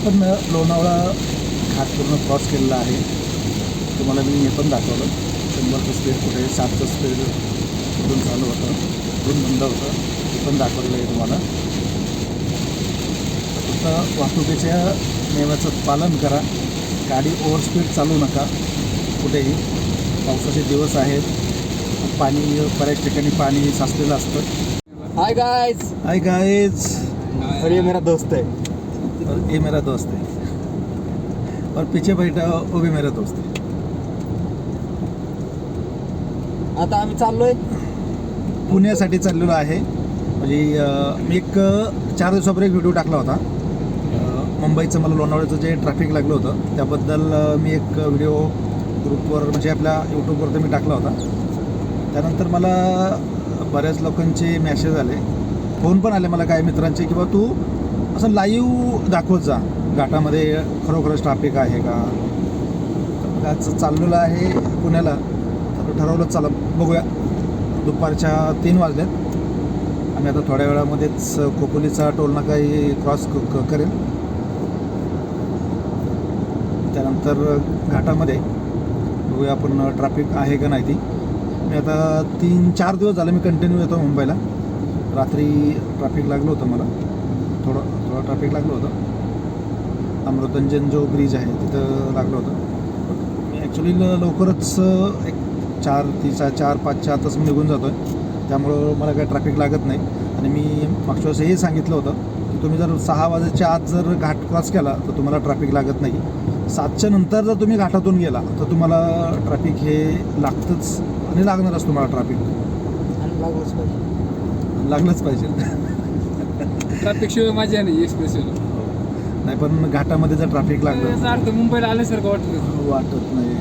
आपण लोणावळा घाट पूर्ण क्रॉस केलेला आहे. तुम्हाला मी हे पण दाखवलं. शंभरचं स्पीड कुठे सातचं स्पीड कुठून चालू होतं. कुठून बंद होतं. हे पण दाखवलेलं आहे तुम्हाला. फक्त वाहतुकीच्या नियमाचं पालन करा. गाडी ओव्हर स्पीड चालू नका. कुठेही. पावसाचे दिवस आहेत. पाणी बऱ्याच ठिकाणी पाणी साचलेलं असतं. हाय गाइस हाय गाइज और ये मेरा दोस्त है और ये मेरा दोस्त है। और पीछे बैठा वो भी मेरा दोस्त है। आता आम्ही चाललोय। पुण्यासाठी चाललेलो आहे. म्हणजे अं, मी एक अं, चार दिवसापूर्वी एक व्हिडिओ टाकला होता. अं, मुंबईचं मला लोणावळ्याचं जे ट्रॅफिक लागलं होतं त्याबद्दल अं, मी एक व्हिडिओ ग्रुपवर म्हणजे आपल्या यूट्यूबवर मी टाकला होता. त्यानंतर मला बऱ्याच लोकांचे मॅसेज आले. फोन पण आले मला काही मित्रांचे किंवा तू असं लाईव्ह दाखवत जा. घाटामध्ये खरोखरच ट्रॅफिक आहे का? त्याचं चाललेलं आहे पुण्याला. तर ठरवलं चला बघूया. दुपारच्या तीन वाजल्यात आम्ही आता थोड्या वेळामध्येच खोपोलीचा टोलनाकाही क्रॉस क क- करेल त्यानंतर घाटामध्ये बघूया आपण ट्रॅफिक आहे का नाही ती. मी आता तीन चार दिवस झाले मी कंटिन्यू येतो मुंबईला. रात्री ट्रॅफिक लागलं होतं मला. थोडं थोडं ट्रॅफिक लागलं होतं. अमृतंजन जो ब्रिज आहे तिथं लागलं होतं. मी ॲक्च्युली लवकरच एक चार तिचा चार पाचच्या आतच मी निघून जातो आहे त्यामुळं मला काही ट्रॅफिक लागत नाही. आणि मी मागच्या वेळेस हे सांगितलं होतं की तुम्ही जर सहा वाजेच्या आत जर घाट क्रॉस केला तर तुम्हाला ट्रॅफिक लागत नाही. सातच्या नंतर जर तुम्ही घाटातून गेला तर तुम्हाला ट्रॅफिक हे लागतंच आणि लागणारच तुम्हाला ट्रॅफिक लागलंच पाहिजे. लागलंच पाहिजे. ट्रॅफिक शिवाय माझ्या नाही एक्सप्रेस नाही पण घाटामध्ये जर ट्रॅफिक लागलं अर्थ मुंबईला आल्यासारखं वाटलं वाटत नाही.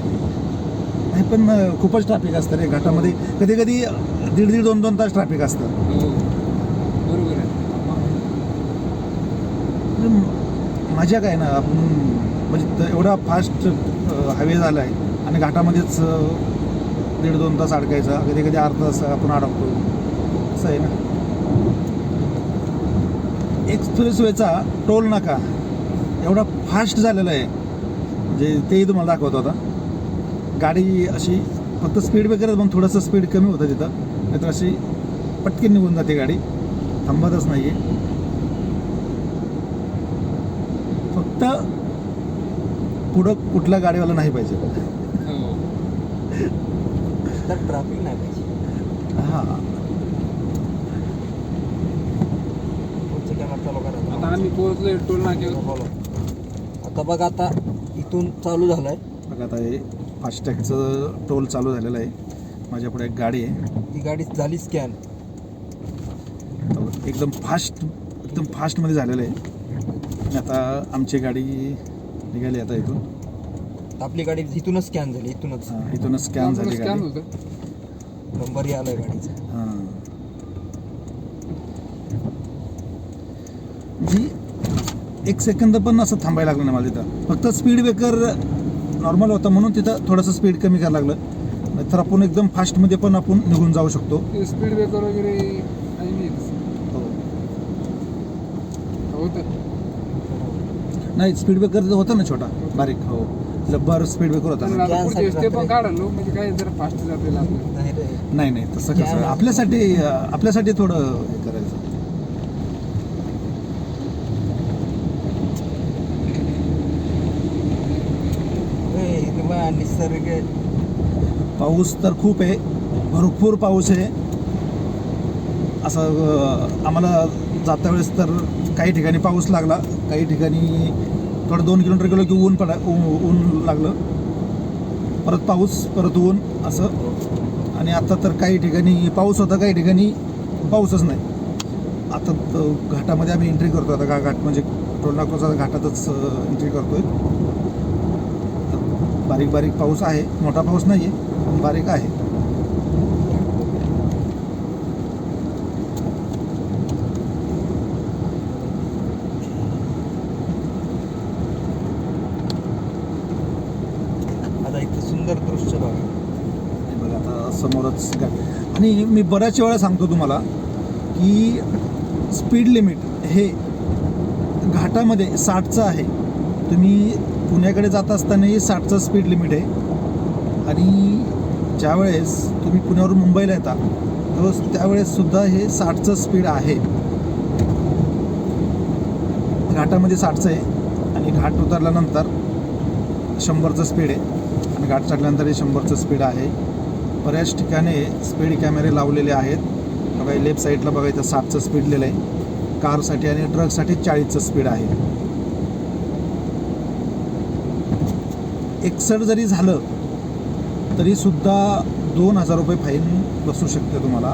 नाही पण खूपच ट्रॅफिक असतं रे घाटामध्ये. कधी कधी दीड दीड दोन दोन तास ट्रॅफिक असतं. हो बरोबर आहे. म्हणजे मजा काय ना आपण म्हणजे त- एवढा फास्ट हायवे झाला आहे आणि घाटामध्येच अं, दीड दोन तास अडकायचा. कधी कधी अर्धा तास आपण अडकतो. असं आहे ना. एक्सप्रेसवेचा टोल नाका. एवढा फास्ट झालेला आहे. म्हणजे तेही तुम्हाला दाखवतो आता. गाडी अशी फक्त स्पीड ब्रेकर मग थोडंसं स्पीड कमी होतं तिथं. नाहीतर अशी पटकन निघून जाते गाडी. थांबतच नाही आहे फक्त पुढं कुठल्या गाडीवाला नाही पाहिजे. हो तर ट्रॅफिक नाही पाहिजे हां पुढचं कॅमेरा चालू करा आता आम्ही पोहोचलोय टोल नाक्यावर आता बघा आता इथून चालू झालाय. बघा आता हे फास्टॅगचं टोल चालू झालेलं आहे. माझ्या पुढे एक गाडी आहे. ती गाडी झाली स्कॅन. तर एकदम फास्ट एकदम फास्टमध्ये झालेलं आहे. आणि आता आमची गाडी निघाली आता इथून. आपली गाडी इथूनच स्कॅन झाली इथूनच. हां, इथूनच स्कॅन झाली स्कॅन गाडी. होतं. नंबरही आलाय गाडीचा. हां. जी एक सेकंद पण असं थांबायला लागलं नाही मला तिथं. फक्त स्पीड ब्रेकर नॉर्मल होतं म्हणून तिथं थोडंसं स्पीड कमी करायला लागलं. नाहीतर आपण एकदम फास्टमध्ये पण आपण निघून जाऊ शकतो. स्पीड ब्रेकर वगैरे नाही तसं. होतं नाही स्पीड ब्रेकर होता ना छोटा. बारीक हो. लब्बर स्पीड ब्रेकर होता म्हणजे काय जरा फास्ट जाते आपल्याला नाही रे. नाही तसं कसं. आपल्यासाठी आपल्यासाठी थोडं हे करायचं ए, इथे बघा, निसर्ग पाऊस तर खूप आहे. भरपूर पाऊस आहे. असं आम्हाला जाता वेळेस तर काही ठिकाणी पाऊस लागला. काही ठिकाणी थोडं दोन किलोमीटर गेलो की ऊन पडा ऊन लागलं. परत पाऊस परत ऊन असं. आणि आता तर काही ठिकाणी पाऊस होता काही ठिकाणी पाऊसच नाही. आता घाटामध्ये आम्ही एंट्री करतो आता घाट म्हणजे टोलनाकोचा घाटातच एंट्री करतो आहे बारीक बारीक पाऊस आहे. मोठा पाऊस नाही आहे पण बारीक आहे. आता इथं सुंदर दृश्य बघा. हे बघा आता समोरच आणि मी बऱ्याच वेळा सांगतो तुम्हाला की स्पीड लिमिट हे घाटामध्ये साठचं आहे. तुम्ही पुण्याकडे जात असतानाही साठचं स्पीड लिमिट आहे. आणि ज्यावेळेस तुम्ही पुण्यावरून मुंबईला येता तर त्यावेळेससुद्धा हे साठचं स्पीड आहे. घाटामध्ये साठचं आहे आणि घाट उतरल्यानंतर शंभरचं स्पीड आहे. आणि घाट चढल्यानंतर हे शंभरचं स्पीड आहे. बऱ्याच ठिकाणी स्पीड कॅमेरे लावलेले आहेत. बघा लेफ्ट साईडला बघा इथं साठचं स्पीड लिहिलं आहे कारसाठी आणि ट्रकसाठी चाळीसचं स्पीड आहे. एक्सट जरी झालं तरीसुद्धा दोन हजार रुपये फाईन बसू शकते तुम्हाला.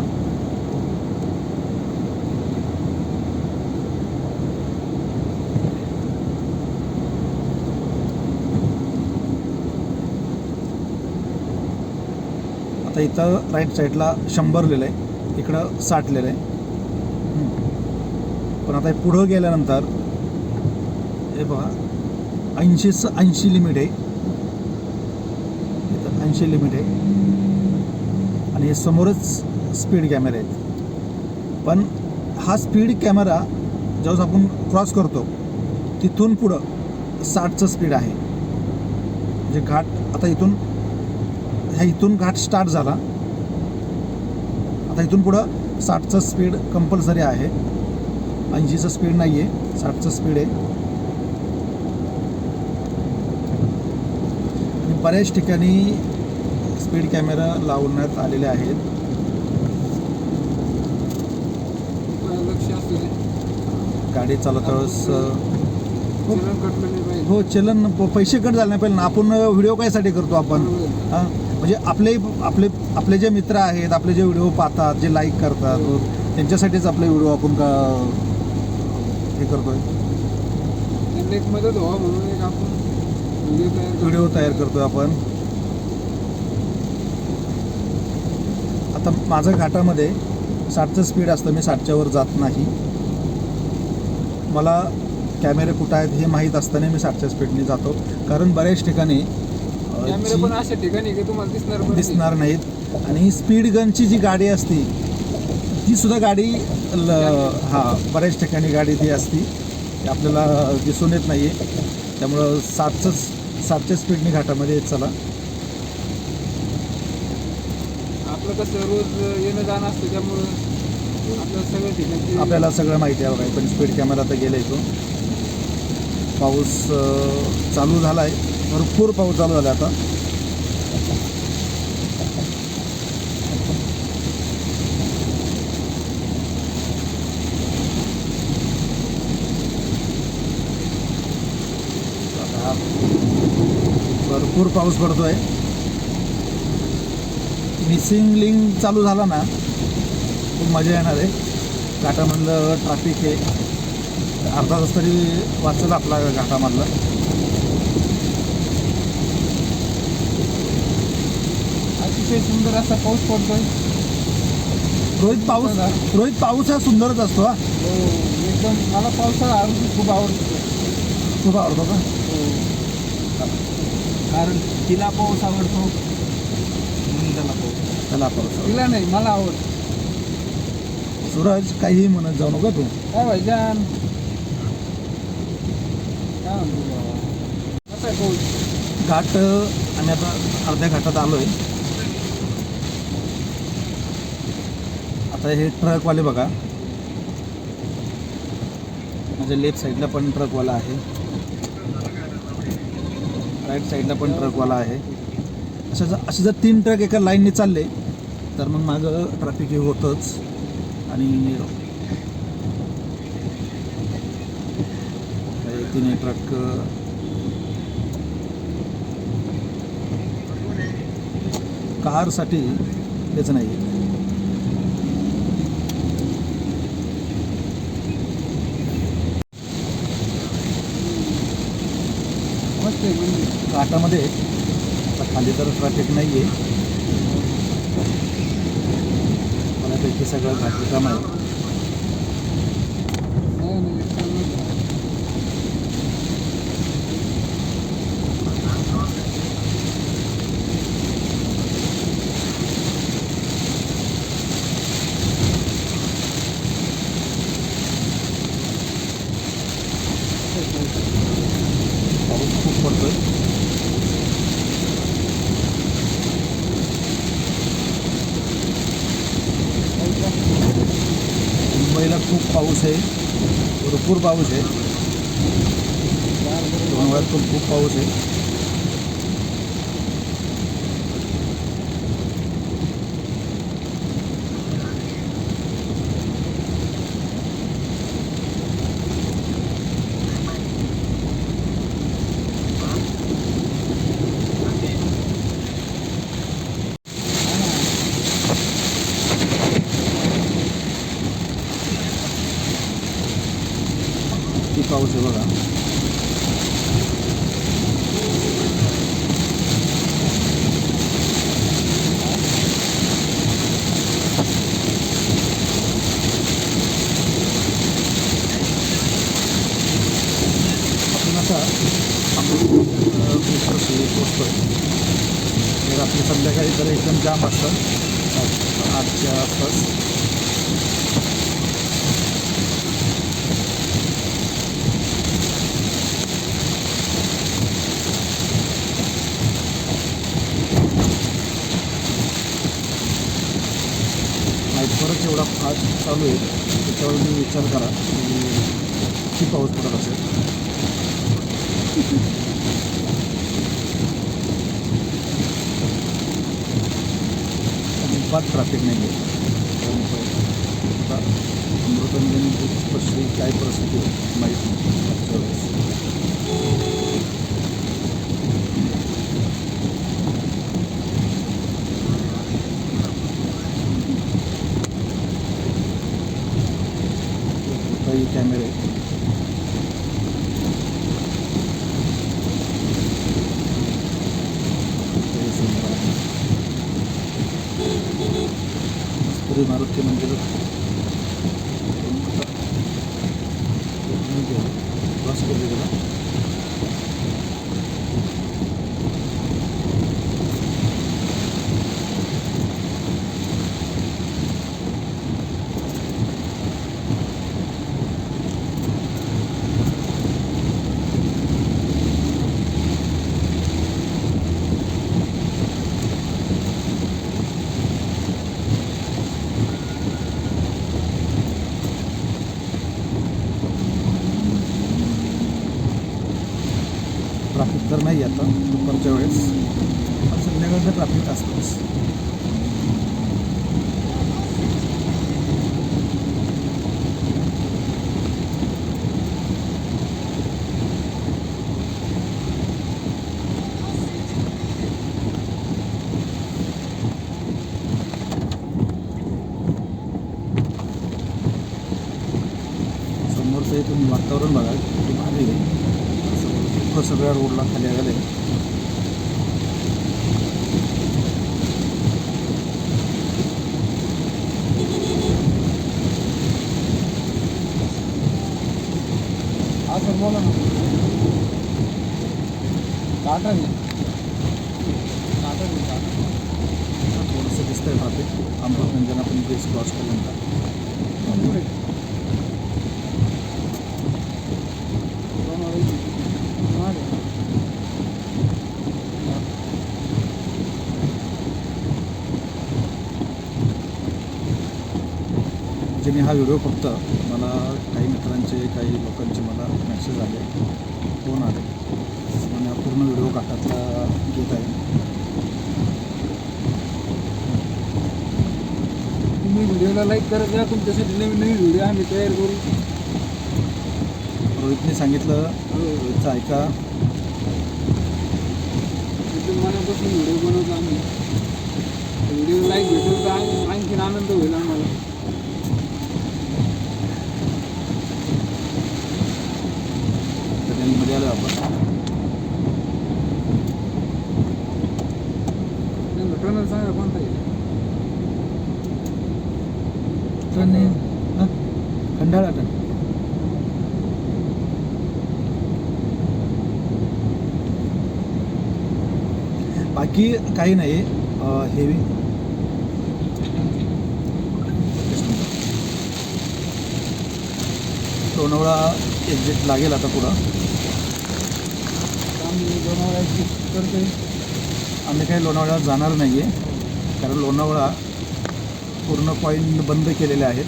आता इथं राईट साईडला शंभर लिहिलं आहे इकडं साठ लिहिलं आहे पण आता हे पुढं गेल्यानंतर हे बघा ऐंशी ऐंशी लिमिट आहे. ऐंशी लिमिट आहे. आणि हे समोरच स्पीड कॅमेरे आहेत. पण हा स्पीड कॅमेरा ज्यावेळेस आपण क्रॉस करतो तिथून पुढं साठचं स्पीड आहे. म्हणजे घाट आता इथून ह्या इथून घाट स्टार्ट झाला. आता इथून पुढं साठचं स्पीड कंपल्सरी आहे. ऐंशीचं स्पीड नाही आहे साठचं स्पीड आहे. बऱ्याच ठिकाणी स्पीड कॅमेरा लावण्यात आलेले आहेत. गाडी चालवता वेळेस अं, चलन कटलं नाही पाहिजे हो चलन पैसे कट झाले नाही पाहिजे ना आपण व्हिडिओ कायसाठी करतो आपण. हा? म्हणजे आपले आपले आपले जे मित्र आहेत आपले जे व्हिडिओ पाहतात जे लाईक करतात त्यांच्यासाठीच आपले व्हिडिओ आपण का हे करतोय? एक मदत व्हावं म्हणून एक आपण व्हिडिओ तयार करतो. आपण. आता माझं घाटामध्ये साठचं स्पीड असतं मी साठच्या वर जात नाही. मला कॅमेरे कुठं आहेत हे माहीत असताना मी साठच्या स्पीडने जातो. कारण बऱ्याच ठिकाणी पण अशा ठिकाणी तुम्हाला दिसणार नाहीत. आणि स्पीड गनची जी गाडी असती ती सुद्धा गाडी ल हा बऱ्याच ठिकाणी गाडी ती असती आपल्याला दिसून येत नाही आहे त्यामुळं सातचंच सातच्या स्पीडने घाटामध्ये येत चला. आपलं कसं रोज येणं जाणं असतं त्यामुळं आपल्याला ठिकाणी आपल्याला सगळं माहिती आहे बघा पण स्पीड कॅमेरा आता गेला इथून पाऊस चालू झाला आहे भरपूर पाऊस चालू झाला आता. भरपूर पाऊस पडतोय. मिसिंग लिंक चालू झाला ना खूप मजा येणार आहे. घाटामधलं ट्रॅफिक आहे. अर्धा तास तरी वाचत आपला घाटामधला. अतिशय सुंदर असा पाऊस पडतोय. रोहित पाऊस रोहित पाऊस हा सुंदरच असतो हा. हो एकदम. मला पावसाळा हा ऋतू खूप आवडतो. खूप आवडतो का? कारण तिला पाऊस आवडतो. म्हणून त्याला पाऊस त्याला पाऊस तिला नाही मला आवडतो. सूरज काहीही म्हणत जाऊ नका तू. काय भाईजान? काय म्हणतो बाबा? कसा आहे पाऊस? घाट आम्ही आता अर्ध्या घाटात आलो आहे आता हे ट्रकवाले बघा. माझ्या लेफ्ट साईडला पण ट्रकवाला आहे. राईट साईडला पण ट्रकवाला आहे. असं जर असे जर तीन ट्रक एका लाईनने चालले तर मग मागं ट्रॅफिक हे होतंच. आणि हे तिन्ही ट्रक कारसाठी तेच नाही मस्त म्हणजे घाटामध्ये आता खाली तर ट्रॅफिक नाही आहे बऱ्यापैकी सगळं घाटी काम आहे नाही नाही चांगलं आहे. पाऊस खूप पडतोय मुंबईला खूप पाऊस आहे भरपूर पाऊस आहे डोंगरात पण खूप पाऊस आहे किती पाऊस आहे बघा आपण आता पोचतोय तर आपली संध्याकाळी तर एकदम जाम असतं आठ- आठच्या आसपास परत एवढा फास्ट चालू आहे त्याच्यावर मी विचार करा. की पाऊस पडत असेल? अजिबात ट्रॅफिक नाही आहे आता अमृतंजन कशी काय परिस्थिती आहे माहीत नाही मागच्या वेळेस. काही कॅमेरे हे समोर आहे. मस्तुरी मारुती मंदिर क्रॉस केले गेला ट्रॅफिक तर नाही आता दुपारच्या वेळेस पण संध्याकाळचं ट्रॅफिक असतंच समोरचं इथून वातावरण बघा किती भारी आहे असं दुःख सगळ्या रोडला खाली आले हा सर बोला ना टाटा घे टाटा घे टाटा थोडंसं दिसतंय ट्रॅफिक अमृतरंजन आपण ब्रिज क्रॉस केल्यानंतर पुढे. दोन अडीच. मागे. म्हणजे मी हा व्हिडिओ फक्त मला काही मित्रांचे काही लोकांचे मला मेसेज आले. फोन आले. आणि हा पूर्ण व्हिडिओ घाटातला घेत आहे. तुम्ही व्हिडिओला लाईक करत जा तुमच्यासाठी नवीन नवीन व्हिडिओ आम्ही तयार करू. रोहितने सांगितलं. रोहितचं ऐका. मनापासून व्हिडिओ बनवतो आम्ही. व्हिडिओ लाईक भेटून तर आणखीन आनंद होईल आम्हाला. चॅनलमध्ये आलो आपण टनल सांगा कोणता खंडाळा टन बाकी काही नाही. हेवी लोणावळा एक्झिट लागेल आता पुढं. आम्ही लोणावळ्याची करतोय. आम्ही काही लोणावळ्यात जाणार नाही आहे कारण लोणावळा पूर्ण पॉईंट बंद केलेले आहेत.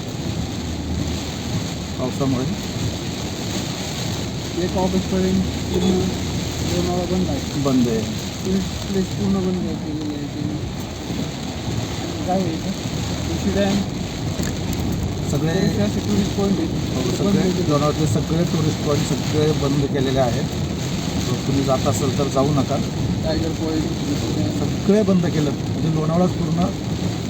पावसामुळे. एक ऑगस्टपर्यंत पूर्ण लोणावळा बंद आहे. बंद आहे. टुरिस्ट प्लेस पूर्ण बंद केलेली आहे काय होईल डॅम सगळे टुरिस्ट पॉईंट हो, आहेत. सगळे बंद केलेले. लोणावळ्यातले सगळे टुरिस्ट पॉईंट सगळे बंद केलेले आहेत. तुम्ही जात असेल तर जाऊ नका. टायगर पॉईंट सगळे बंद केलं. म्हणजे लोणावळाच पूर्ण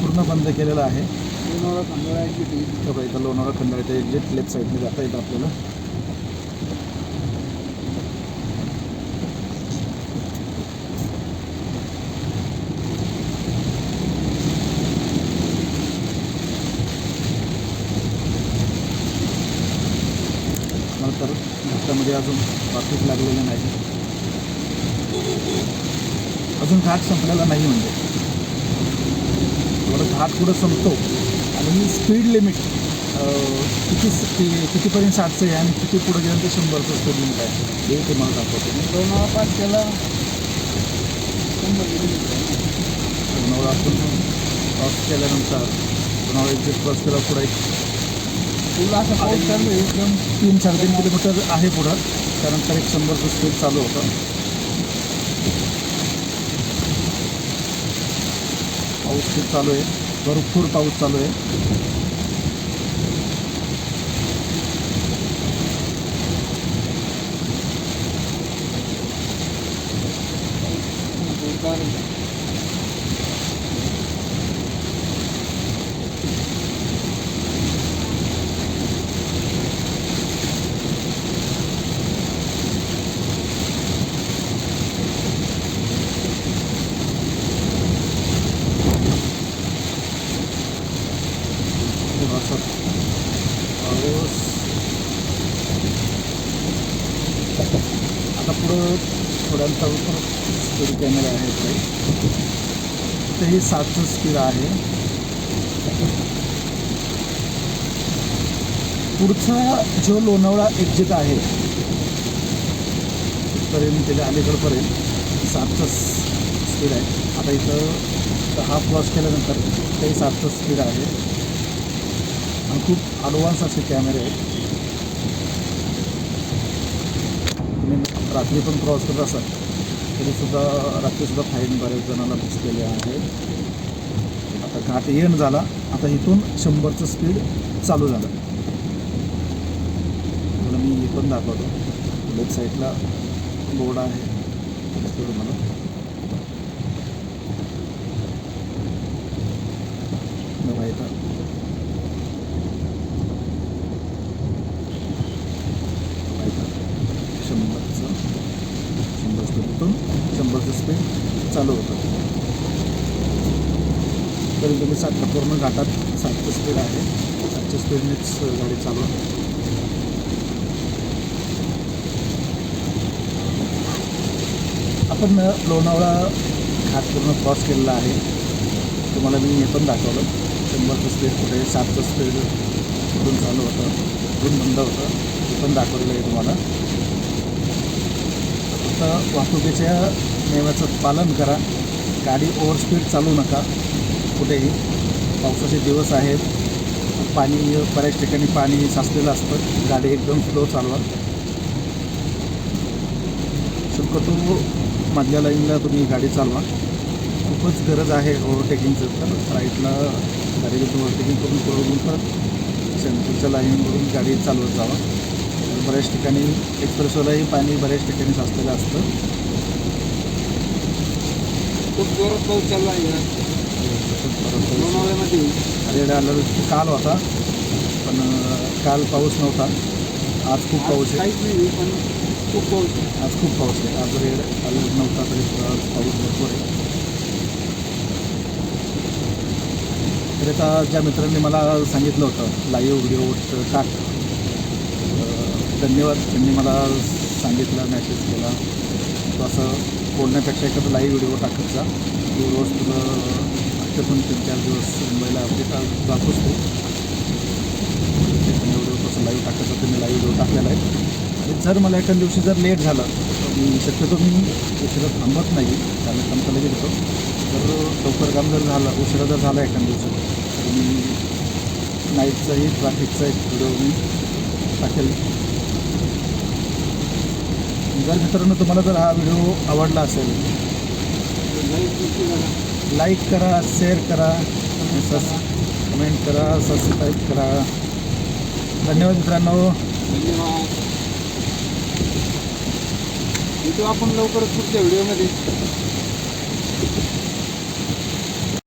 पूर्ण बंद केलेलं आहे. लोणावळा खंडाळा एक्झिट तर इथं लोणावळा खंडाळ्याच्या एक्झिट लेफ्ट साईडने जाता येतं आपल्याला. नंतर घाटामध्ये अजून ट्रॅफिक लागलेलं नाही. अजून घाट संपलेला नाही म्हणजे. थोडं घाट पुढं संपतो? आणि स्पीड लिमिट किती कि- कितीपर्यंत साठचं आहे आणि किती पुढं गेलं ते शंभरचं स्पीड लिमिट आहे. हे तुम्हाला दाखवतो. मी लोणावळा पास केला. शंभर. लोणावळा आपण क्रॉस केल्यानंतर लोणावळा एक्झिट क्रॉस केला पुढे. एक फुल असं एकदम तीन साडेतीन किलोमीटर आहे पुढं. त्यानंतर एक शंभरचं स्पीड चालू होतं. पाऊस खूप चालू आहे. भरपूर पाऊस चालू आहे जोरदार आहे. थोडासा पाऊस आता पुढं थोड्यांचा स्पीड कॅमेरा आहे इकडे हे सातचं स्पीड आहे. पुढचा जो लोणावळा एक्झिट आहे पर्यंत त्याच्या अलीकडपर्यंत सातचं स्पीड आहे. आता इथं हा क्रॉस केल्यानंतर तेही सातचं स्पीड आहे. आणि खूप ॲडव्हान्स असे कॅमेरे आहेत. तुम्ही रात्री पण क्रॉस करत असाल. तरीसुद्धा रात्रीसुद्धा फाईन बऱ्याच जणांना बसलेले आहे. आता घाट येण झाला. आता इथून शंभरचं स्पीड चालू झालं. तुम्हाला मी हे पण दाखवतो. लेफ्ट साईडला बोर्ड आहे. दिसतो तुम्हाला बघा इथं शंभरचं शंभर स्पीडतून शंभरचं स्पीड चालू होतं तुम्ही सात पूर्ण घाटात सातचं स्पीड आहे. सातच्या स्पीडनेच गाडी चालू आहे. आपण लोणावळा घाट पूर्ण क्रॉस केलेला आहे. तुम्हाला मी हे पण दाखवलं. शंभरचं स्पीड कुठे सातचं स्पीड कुठून चालू होतं कुठून बंद होतं हे पण दाखवलेलं आहे तुम्हाला. फक्त वाहतुकीच्या नियमाचं पालन करा. गाडी ओव्हर स्पीड चालू नका. कुठेही. पावसाचे दिवस आहेत. पाणी बऱ्याच ठिकाणी पाणी साचलेलं असतं. गाडी एकदम स्लो चालवा. शक्यतो मधल्या लाईनला तुम्ही गाडी चालवा. खूपच गरज आहे ओव्हरटेकिंगचं तर राईटला गाडी ओव्हरटेकिंग करून पुढे परत सेंट्रलच्या लाईनवरून गाडी चालवत जावा. बऱ्याच ठिकाणी एक्सप्रेसवरही पाणी बऱ्याच ठिकाणी साचलेलं असतं. खूप जोरात पाऊस आहे. लोणावळ्यामध्ये रेड अलर्ट काल होता पण काल पाऊस नव्हता. आज खूप पाऊस आहे. काहीच नाही पण खूप पाऊस. आज खूप पाऊस आहे. आज रेड अलर्ट नव्हता तरी पाऊस भरपूर आहे. तर आता ज्या मित्रांनी मला सांगितलं होतं लाईव्ह व्हिडिओ टाक धन्यवाद. त्यांनी मला सांगितलं मेसेज केला. तो असं बोलण्यापेक्षा एखादं लाईव्ह व्हिडिओ टाकत जा. तू रोज तुझं हप्त्यातून तीन चार दिवस मुंबईला अपडेट जातोच असतो. व्हिडिओ कसं लाईव्ह टाकायचं तर मी लाईव्ह व्हिडिओ टाकलेला आहे. आणि जर मला एखाद्या दिवशी जर लेट झालं की शक्यतो मी उशिरा थांबत नाही चालत थांबता लगेच येतो. तर लवकर काम जर झालं उशिरा जर झाला एखाद्या दिवशी तर मी नाईटचाही ट्रॅफिकचा एक व्हिडिओ मी टाकेल. जर मित्रांनो तुम्हाला जर हा व्हिडिओ आवडला असेल लाईक करा शेअर करा सस कमेंट करा सबस्क्राईब करा. धन्यवाद मित्रांनो. धन्यवाद. आपण लवकरच पुढच्या व्हिडिओमध्ये